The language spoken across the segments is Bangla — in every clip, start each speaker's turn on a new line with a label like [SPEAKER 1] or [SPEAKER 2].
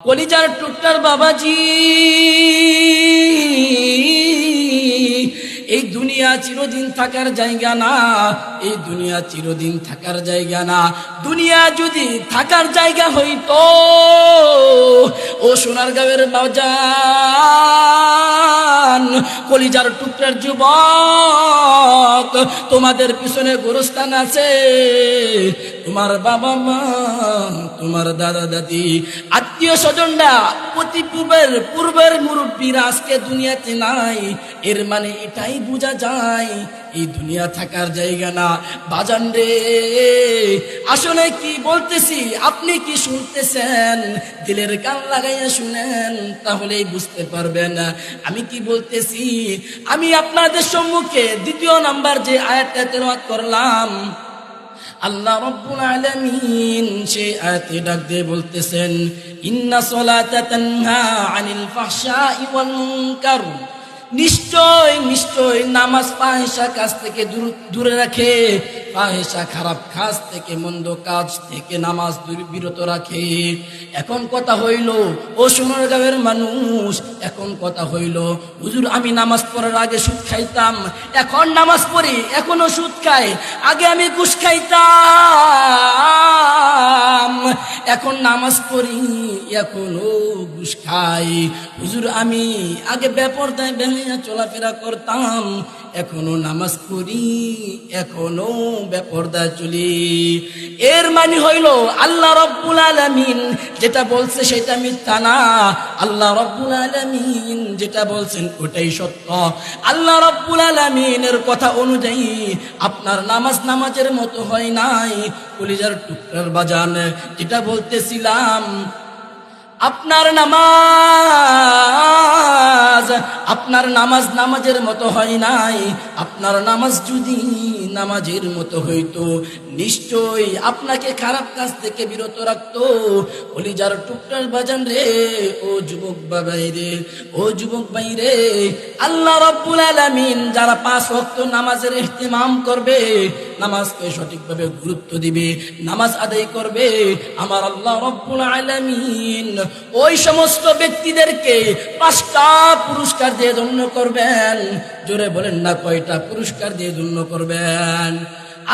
[SPEAKER 1] কলিজার টুকটার বাবাজি, এই দুনিয়া চিরদিন থাকার জায়গা না, এই দুনিয়া চিরদিন থাকার জায়গা না। দুনিয়া যদি থাকার জায়গা হইতো, ও সোনার গাঁয়ের বাজান, কলিজার টুকরার যুবক, তোমাদের পিছনে গোরস্থান আছে। তোমার বাবা মা, তোমার দাদা দাদি, আত্মীয় স্বজনরা প্রতি পূর্বের পূর্বের মুরব্বীরা আজকে দুনিয়াতে নাই। এর মানে এটাই বোঝা যায়, এই দুনিয়া থাকার জায়গা না। বাজান রে, আসলে কি বলতেছি, আপনি কি শুনতেছেন? দিলের কান লাগাইয়া শুনেন, তাহলেই বুঝতে পারবেন। আমি কি বলতেছি, আমি আপনাদের সম্মুখে দ্বিতীয় নাম্বার যে তেলাওয়াত করলাম আল্লাহ রব্বুল আলামিন সেই আয়াতে ডাক দিয়ে বলতেছেন ইন্না সলাতা আনিল ফাহশাই ওয়াল মুনকার। নিশ্চয় নিশ্চয় নামাজ ফাহেসা কাজ থেকে দূর- রাখে। ফাহেসা খারাপ কাজ থেকে, মন্দ কাজ থেকে নামাজ বিরত রাখে। এখন কথা হইল, ও সোনার গাঁয়ের মানুষ, এখন কথা হইল, হুজুর, আমি নামাজ পড়ার আগে সুদ খাইতাম, এখন নামাজ পড়ি, এখনও সুদ খাই, আগে আমি ঘুষ খাইতাম। এখন নামাজ পড়ি এখনও ঘুষ খাই হুজুর আমি আগে বেপরদায় বেলাইয়া চলাফেরা করতাম এখনও নামাজ পড়ি, এখনও বেপরদায় চলি। এর মানে হইল আল্লাহ রব্বুল আলামিন যেটা বলছে সেটা মিথ্যা না। আল্লাহ রব্বুল আলামিন যেটা বলছেন ওটাই সত্য। আল্লাহ রব্বুল আলামিনের কথা অনুযায়ী আপনার নামাজ নামাজের মতো হয় নাই। কলিজার টুকরার বাজান, যেটা বলতেছিলাম, আপনার নামাজ আপনার নামাজ নামাজের মতো হয় নাই। আপনার নামাজ যদি নামাজের মতো হইতো নিশ্চয় আপনাকে খারাপ কাজ থেকে বিরত রাখতো। অলিজার টুকটার বাজান রে, ও যুবক বাবাই রে, ও যুবক ভাই রে, আল্লাহ রব্বুল আলামিন যারা পাঁচ ওয়াক্ত নামাজের ইহতিমাম করবে নামাজকে সঠিকভাবে গুরুত্ব দিবে? নামাজ আদায় করবে আমার আল্লাহ রব্বুল আলামিন। ওই সমস্ত ব্যক্তিদেরকে পাঁচটা পুরস্কার দিয়ে ধন্য করবেন। জোরে বলেন না, কয়টা পুরস্কার দিয়ে ধন্য করবেন?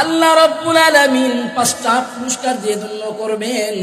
[SPEAKER 1] আল্লাহ রব্বুল আলামিন পাঁচটা পুরস্কার দিয়ে ধন্য করবেন।